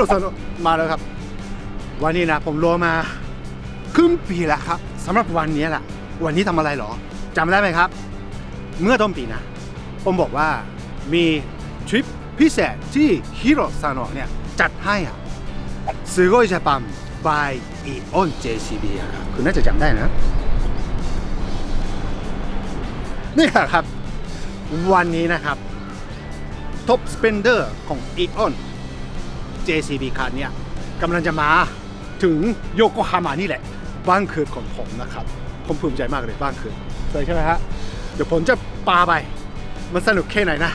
โรซานมาแล้วครับ วันนี้นะผมรอมาครึ่งปีแล้วครับสำหรับวันนี้แหละวันนี้ทำอะไรเหรอจำได้ไหมครับ เมื่อต้นปีนะ ผมบอกว่ามีทริปพิเศษที่ฮิโรซานเนี่ยจัดให้อะซื้อโกยเจปัม by อีออน JCB อะครับคุณน่าจะจำได้นะนี่ครับ วันนี้นะครับท็อปสเปนเดอร์ของ e o n JCB คันเนี่ยกำลังจะมาถึงโยโกฮาม่านี่แหละ บ้านเกิดของผมนะครับ ผมภูมิใจมากเลยบ้านเกิดเคยใช่ไหมฮะเดี๋ยวผมจะปาไป มันสนุกแค่ไหนนะ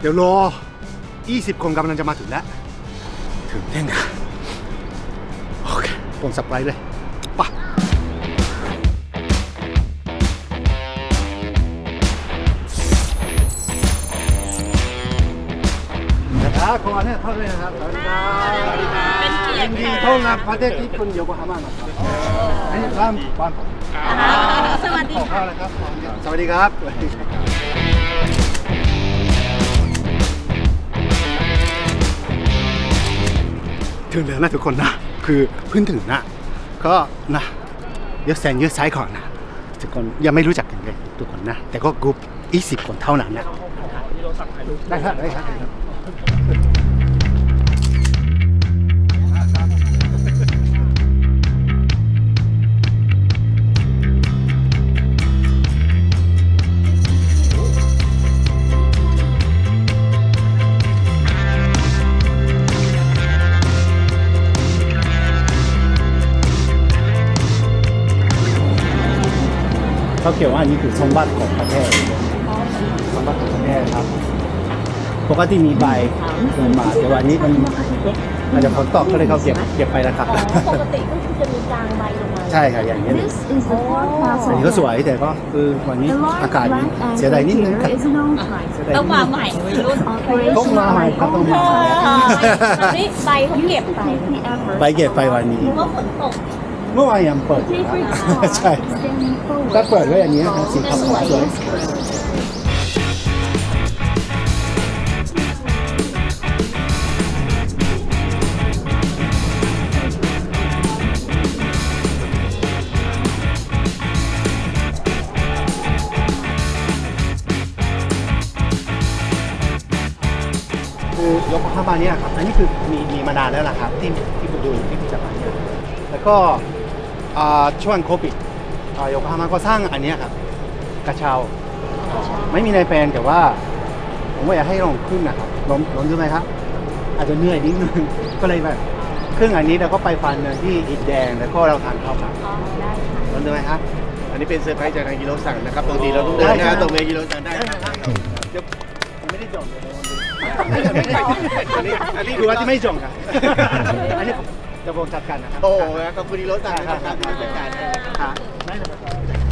เดี๋ยวรอ 20 คนกำลังจะมาถึงแล้ว ถึงเท่นอะโอเคผมสับไปเลย นะครับขอเนี่ยเท่าเลยนะครับสวัสดีครับเป็นเกียรติ ยินดีต้อนรับประเทศญี่ปุ่นโยโกฮาม่านะครับอันนี้บ้านบ้านผมสวัสดีขอค่ะข้าวเลยครับสวัสดีครับ ถึงแล้วนะทุกคนนะ คือเพิ่งถึงนะ ก็นะเยอะแซงเยอะซ้ายก่อนนะ ทุกคนยังไม่รู้จักกันเลยทุกคนนะ แต่ก็กรุ๊ป20 คนเท่านั้นนะได้ครับได้ครับได้ครับ เขาเขียนว่าอันนี้คือสมบัติของประเทศ ปกติมีใบเงินมาแต่วันนี้มันอาจจะฝนตกก็เลยเขาเก็บเก็บไปแล้วครับปกติก็คือจะมีกลางใบลงมาใช่ค่ะอย่างนี้ย This is the Fort อัน Plaza. นี้ก็สวยแต่ก็คือวันนี้ The อา large กาศ black เสียดายนิดนึง angle ครับ here is an old time. เสียดายต้องนิดมานึงใหม่วัยรุ่นต้องมาใหม่ครับต้องมาใหม่นี่ใบเขาเก็บไป Take the effort. ไปเก็บไปวันนี้ เพราะฝนตก เมื่อวานยังเปิดอยู่ Favorite นะ spot ใช่ standing forward. ถ้าเปิดไว้อย่างนี้นะครับสีขาวๆสวยคืานานแล้วนะครับ ที่ที่ผมดูอยู่ที่พิจารณาเนี่ยแล้วก็อ่าช่วงโควิดอ่าโยโกฮาม่าก็สร้างอันเนี้ยครับกระเช้าไม่มีในแปลนแต่ว่า ผมว่าอยากให้ลองขึ้นนะครับลองลองดูไหมครับ อาจจะเหนื่อยนิดนึง ก็เลยแบบเครื่องอันนี้เราก็ไปฟันเนินที่อิฐแดงแล้วก็เราทานข้าวผัดอ๋อได้ค่ะลองดูไหมครับ อันนี้เป็นเซอร์ไพรส์จากทางกิโลสั่งนะครับปกติเราต้องเดินได้หครัน้าบตรงเมกิโลสั่งได้ได้คครัรับบเดี๋ยวผมไม่ได้จองเลยล องดูอันนี้อันนี้คือว่าที่ไม่จองครับอันนี้ผมจะผมจัดการนะครับโอ้โหขอบคุณกิโลสั่งนะครับจัดการให้ครับได้เลยครับ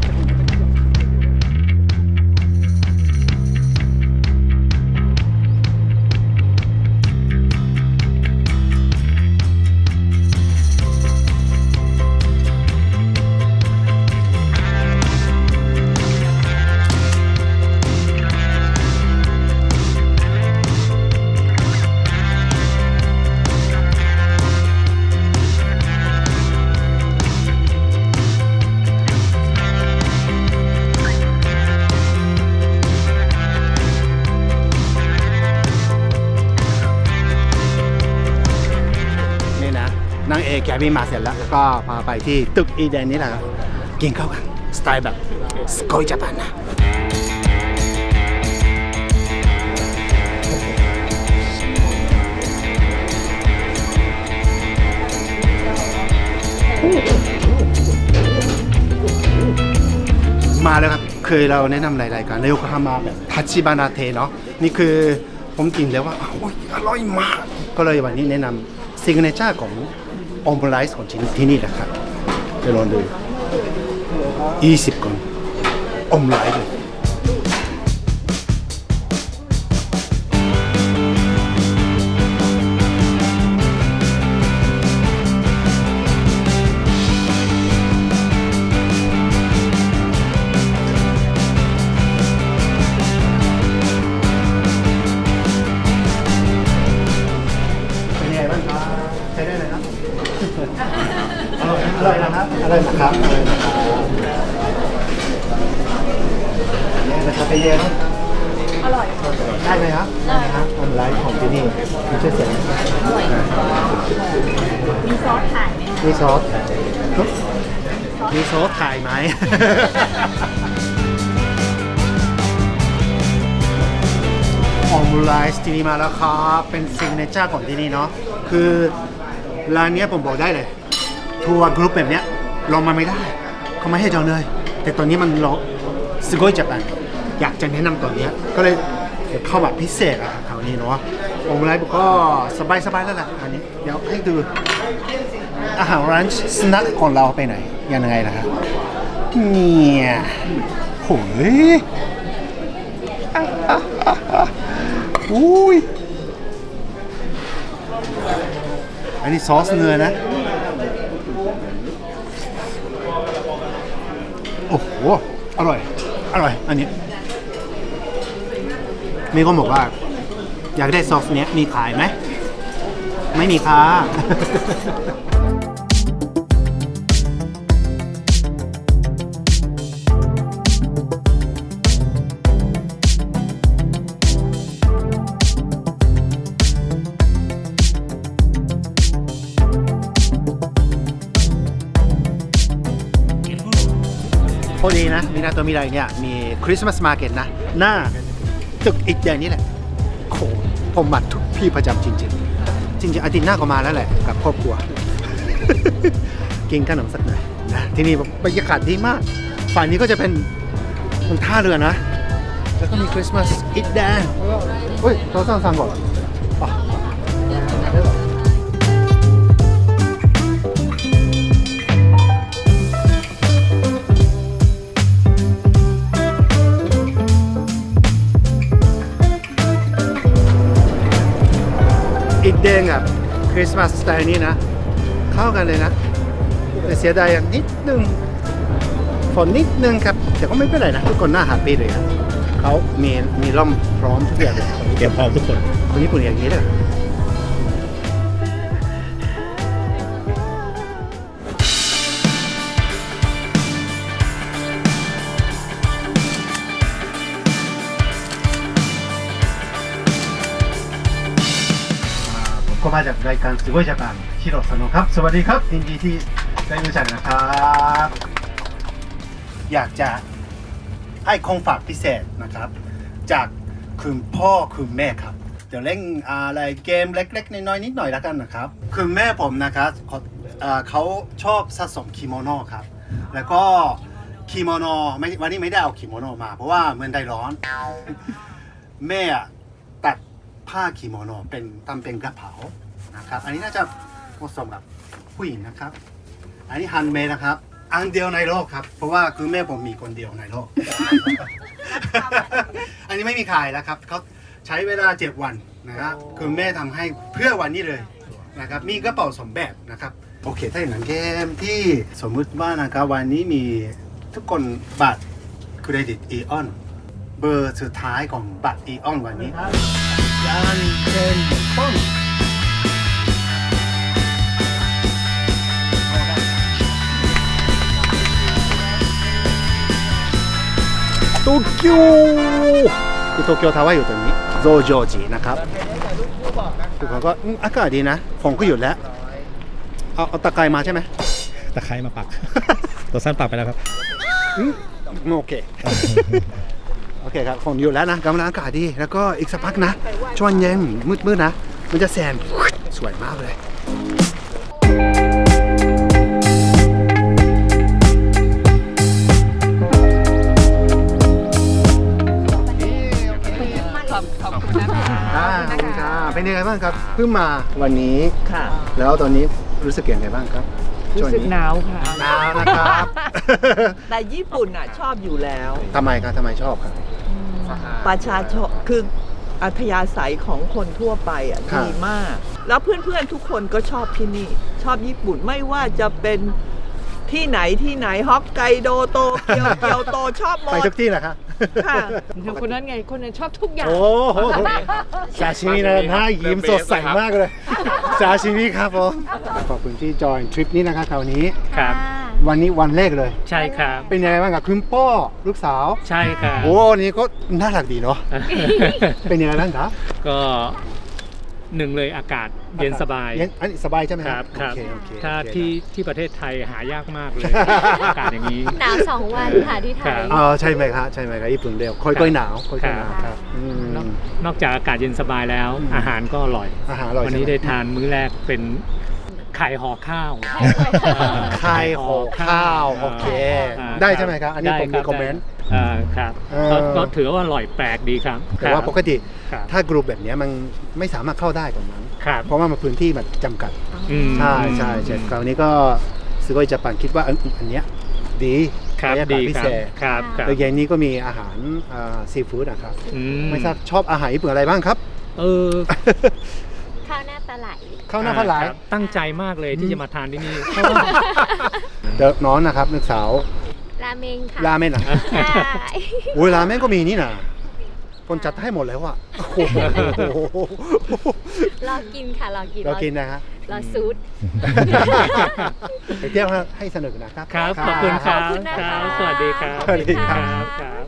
แกบินมาเสร็จแล้วแล้วก็พาไปที่ตึกอีเดนนี่แหละกินข้าวกันสไตล์แบบสโกยญี่ปุ่นนะมาแล้วครับเคยเราแนะนำหลายรายการในโยโกฮามาแบบทัชิบานาเทเนาะนี่คือผมกินแล้วว่าโอ้ยอร่อยมาก ก็เลยวันนี้แนะนำซิกเนเจอร์ของ ออมบไลซ์ของที่ที่นี่นะครับไปลองดู20คนอมไลซ์เลย อร่อยนะครับอร่อยนะครับอร่อยนะครับเนี่ยนะครับไปเย็นอร่อยได้ไหมครับได้ครับออนไลน์ของที่นี่มีช่วยเสียงอร่อยมีซอสถ่ายไหมมีซอสมีซอสถ่ายไหมออมไลน์ที่นี่มาแล้วครับ เป็นซิงเนเจอร์ของที่นี่เนาะ คือ ร้านเนี้ยผมบอกได้เลย ทัวร์กรุ๊ปแบบเนี้ยลองมาไม่ได้ เขาไม่ให้จองเลย แต่ตอนนี้มันรอสโกยจับนอยากจะแนะนำตัวเนี้ยก็เลยเข้าแบบพิเศษอะครับคราวนี้เนาะออมไลน์ก็สบายๆแล้วแหละอันนี้ เดี๋ยวให้ดูอาหารร้านสแน็คของเราไปไหนยังไงนะครับเนี่ยโหย อุ้ย อันนี้ซอสเนื้อนะ โอ้โห อร่อย อร่อย อันนี้ มีคนบอกว่า อยากได้ซอสเนี้ยมีขายไหม ไม่มีค่ะ ดีนะมีนาตัวมีอะไรเนี่ยมีคริสต์มาสมาร์เก็ตนะ หน้าตึกอีกอย่างนี้แหละโหผมมาทุกพี่ประจำจริง ๆ จริงๆอาทิตย์หน้าก็มาแล้วแหละกับครอบครัว กินขนมสักหน่อยนะที่นี่บรรยากาศดีมาก ฝั่งนี้ก็จะเป็นเป็นท่าเรือนะ แล้วก็มีคริสต์มาสอิดแดงเฮ้ยเราสั่งสั่งก่อน อะอิดแดงกับคริสต์มาสสไตล์นี้นะ เข้ากันเลยนะ แต่เสียดายอย่างนิดนึงฝนนิดนึงครับ แต่ก็ไม่เป็นไรนะ ทุกคนน่าแฮปปี้เลยครับเขามีมีร่มพร้อมทุกอย่างเลยเตรียมพร้อมทุกคนคนญี่ปุ่นอย่างนี้เลย ก็มาจากรายการสวยจากการชิโรสโนครับ สวัสดีครับยินดีที่ได้รู้จักนะครับ อยากจะให้ของฝากพิเศษนะครับ จากคุณพ่อคุณแม่ครับ เดี๋ยวเล่นอะไรเกมเล็กๆน้อยๆนิดหน่อยแล้วกันนะครับ คุณแม่ผมนะครับเขาชอบสะสมกิโมโนครับ แล้วก็กิโมโนไม่วันนี้ไม่ได้เอากิโมโนมา เพราะว่าเมืองไทยร้อน แม่ ผ้ากิโมโนเป็นทำเป็นกระเป๋านะครับ อันนี้น่าจะเหมาะสมกับผู้หญิงนะครับ อันนี้ฮันเมดนะครับ อันเดียวในโลกครับ เพราะว่าคือแม่ผมมีคนเดียวในโลก อันนี้ไม่มีขายแล้วครับเขาใช้เวลาเจ็ดวันนะครับคือแม่ทำให้เพื่อวันนี้เลยนะครับมีกระเป๋าสมแบบนะครับโอเค ถ้าอย่างนั้นเกมที่สมมุติว่านะครับวันนี้มีทุกคนบัตรเครดิตอีออนเบอร์สุดท้ายของบัตรอีออนวันนี้ ยันเป็นป้องโตเกียวคือโตเกียวทาวเวอร์อยู่ตรงนี้โซโจจินะครับคือเขาก็อืมอากาศดีนะฝนก็หยุดแล้ว เอาเอาตะไคร้มาใช่ไหมตะไคร้มาปัก ตัวสั้นปักไปแล้วครับอืมโอเค โอเคครับฝนหยุดแล้วนะกำลังอากาศดี แล้วก็อีกสักพักนะ ช่วงเย็นมืดๆนะ มันจะแซมสวยมากเลยขอบขอบคุณนะคะอ่าขอบคุณค่ะเป็นยังไงบ้างครับเพิ่งมาวันนี้ค่ะ แล้วตอนนี้รู้สึกยังไงบ้างครับรู้สึกหนาวค่ะหนาวนะครับแต่ญี่ปุ่นอะชอบอยู่แล้วทำไมครับทำไมชอบครับ ประชาชนคืออัธยาศัยของคนทั่วไปอะครับดีมาก แล้วเพื่อนๆทุกคนก็ชอบที่นี่ ชอบญี่ปุ่นไม่ว่าจะเป็นที่ไหนที่ไหนฮอกไกโดโตเกียวเกียวโตชอบหมไปดทุกที่นะครับค่ะคนนั้นไงคนนั้นชอบทุกอย่าง โอ้โหซาชิมินะหน้ายิ้มสดใสมากเลยซาชิมิครับผมขอบคุณที่จอยทริปนี้นะครับคราวนี้ครับ วันนี้วันแรกเลย ใช่ครับ เป็นยังไงบ้างกับคุณพ่อลูกสาว ใช่ครับ โอ้อันนี้ก็น่ารักดีเนาะ เป็นยังไงบ้างครับ ก็หนึ่งเลยอากาศเย็นสบายเย็นอันนี้สบายใช่ไหมครับครับโอเคโอเคถ้าโอเคที่ที่ประเทศไทยหายากมากเลย อากาศอย่างนี้ หนาวสองวันค่ะที่ไทครัยบเออใช่ไหมครับใช่ไหมครับญี่ปุ่นเดียวค่อยๆหนาวค่อยๆหนาวครับครับอืม นอกนอกจากอากาศเย็นสบายแล้ว อืมอาหารก็อร่อย อาหารอร่อยวันนี้ใช่ได้ไหมทานมื้อแรกเป็น ไข่ห่อข้าว ไข่ห่อข้าวโอเค อ่าได้ใช่ไหมครับ อันนี้ผมมีได้รับคอมเมนต์อ่าครับเออก็ก็ถือว่าอร่อยแปลกดีครับแต่ว่าครับปกติครับถ้ากลุ่มแบบเนี้ยมันไม่สามารถเข้าได้ตรงนั้น ครับเพราะว่ามันพื้นที่มันจำกัด อืม ใช่ใช่ใช่คราวนี้ก็ซื้อไปญี่ปุ่นคิดว่าอันอันเนี้ยดีครับบรรยากาศดีพิครัเศบษครับครับแล้วเย็นนี้ก็มีอาหารซีฟู้ดนะครับ อืไม่ทราบชอบอาหารญี่ปุ่นอะไรบ้างครับ เออข้าวหน้า ปลาไหล ข้าวหน้าปลาไหลครับตั้งใจมากเลยที่จะมาทานที่นี่เพราะว่า เดี๋ยวน้องนะครับนักสาวราเมงค่ะราเมนอะใช่โอ้ยราเมนก็มีนี่นะคนจัดให้หมดแล้วอะโอ้โหรอกินค่ะรอกินเรากินนะฮะรอซูด ไปเที่ยวให้สนุกนะครับ ครับ ขอบคุณครับขอบคุณนะคะครับสวัสดีครับ สวัสดีครับ ครับ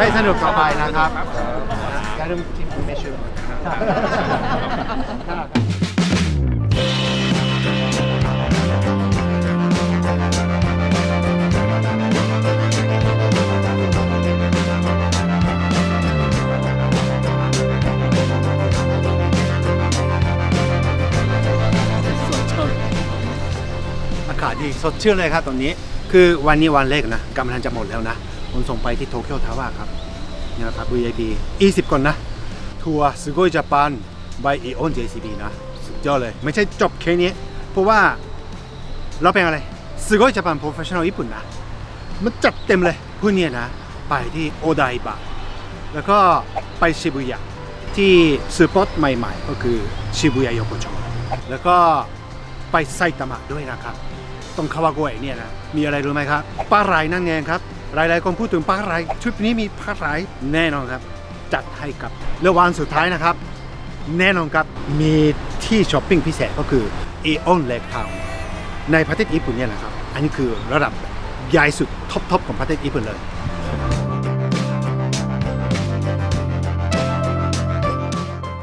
ให้สนุกต่อไปนะครับอย่าลืมกินเมชูอากาศดีสดชื่นเลยครับตอนนี้ คือวันนี้วันแรกนะกำลังจะหมดแล้วนะ ผมส่งไปที่โตเกียวทาวาครับนี่นะครับ VIP 20คนนะ ทัวร์ส u โกย a ป a n by a o n JCB นะ สุดยอดเลย ไม่ใช่จบแค่นี้ เพราะว่าเราเป็นอะไรส u โกย a ป a n Professional ญี่ปุ่นนะ มันจัดเต็มเลยพรุ่งนี้นะ ไปที่โอไดบะแล้วก็ไปชิบุยะที่สปอตใหม่ๆ ก็คือชิบุยะโยโกโชแล้วก็ไปไซตามะด้วยนะครับ ตรงคาวาโกะเนี่ยนะ มีอะไรรู้ไหมครับปลาไหลนั่นเองครับ หลายๆคนพูดถึงปลาไหลทริปนี้มีปลาไหลแน่นอนครับ จัดให้กับแล้ววันสุดท้ายนะครับ แน่นอนครับมีที่ช้อปปิ้งพิเศษก็คือเอออนเลกทาวน์ในประเทศญี่ปุ่นเนี่ยนะครับ อันนี้คือระดับใหญ่สุดท็อปๆของประเทศญี่ปุ่นเลย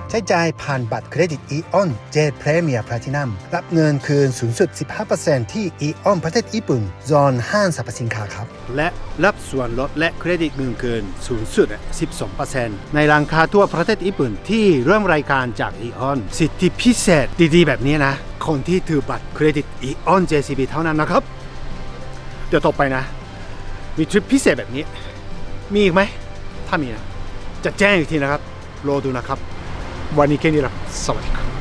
ใช้จ่ายผ่านบัตรเครดิต EON J Premier Platinum รับเงินคืนสูงสุด 15%ที่ EON ประเทศญี่ปุ่นจอนห้างสรรพสินค้าครับ และรับส่วนลดและเครดิตเงินคืนสูงสุด 12%ในราคาทั่วประเทศญี่ปุ่นที่เริ่มรายการจาก EON สิทธิพิเศษดีๆ แบบนี้นะ คนที่ถือบัตรเครดิต EON JCB เท่านั้นนะครับ เดี๋ยวต่อไปนะ มีทริปพิเศษแบบนี้ มีอีกไหม ถ้ามีนะ จะแจ้งอีกทีนะครับ รอดูนะครับ วันนี้แค่นี้ละสวัสดีครับ